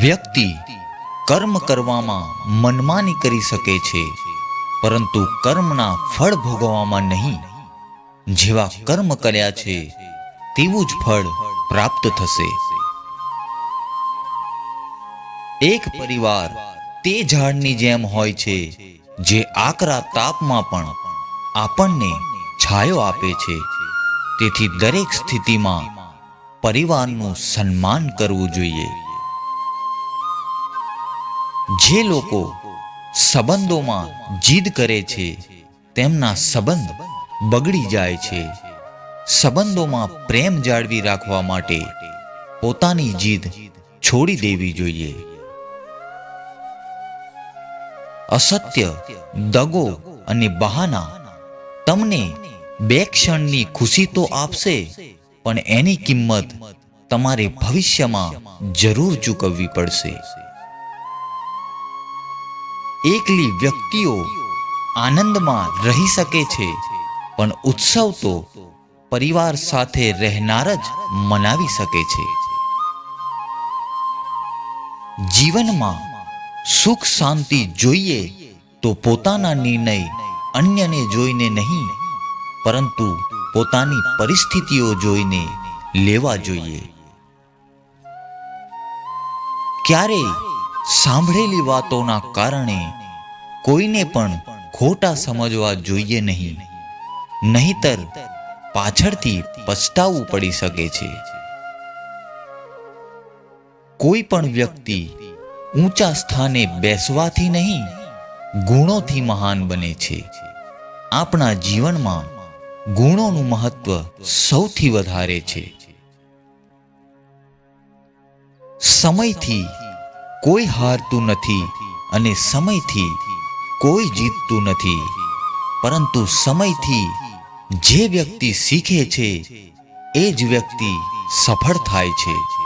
વ્યક્તિ કર્મ કરવામાં મનમાની કરી શકે છે, પરંતુ કર્મના ફળ ભોગવવામાં નહીં. જેવા કર્મ કર્યા છે, તેવું જ ફળ પ્રાપ્ત થશે. એક પરિવાર તે ઝાડની જેમ હોય છે, જે આકરા તાપમાં પણ આપણને છાયો આપે છે. તેથી દરેક સ્થિતિમાં પરિવારનું સન્માન કરવું જોઈએ. જે લોકો સંબંધોમાં જીદ કરે છે, તેમના સંબંધ બગડી જાય છે. સંબંધોમાં પ્રેમ જાળવી રાખવા માટે પોતાની જીદ છોડી દેવી જોઈએ. અસત્ય, દગો અને બહાના તમને બે ક્ષણની ખુશી તો આપશે, પણ એની કિંમત તમારે ભવિષ્યમાં જરૂર ચૂકવવી પડશે. એકલી વ્યક્તિઓ આનંદમાં રહી શકે છે, પણ ઉત્સવ તો પરિવાર સાથે રહેનાર જ મનાવી શકે છે. જીવનમાં સુખ શાંતિ જોઈએ તો પોતાના નિર્ણય અન્યને જોઈને નહીં, પરંતુ પોતાની પરિસ્થિતિઓ જોઈને લેવા જોઈએ. ક્યારેય સાંભળેલી વાતોના કારણે કોઈને પણ ખોટા સમજવા જોઈએ નહીં. નહીતર પાછળથી પછતાવું પડી શકે છે. કોઈ પણ વ્યક્તિ ઊંચા સ્થાને બેસવાથી નહીં, ગુણોથી મહાન બને છે. આપણા જીવનમાં ગુણોનું મહત્વ સૌથી વધારે છે. સમયથી કોઈ હારતું નથી અને સમયથી કોઈ જીતતું નથી. પરંતુ સમયથી જે વ્યક્તિ શીખે છે, એ જ વ્યક્તિ સફળ થાય છે.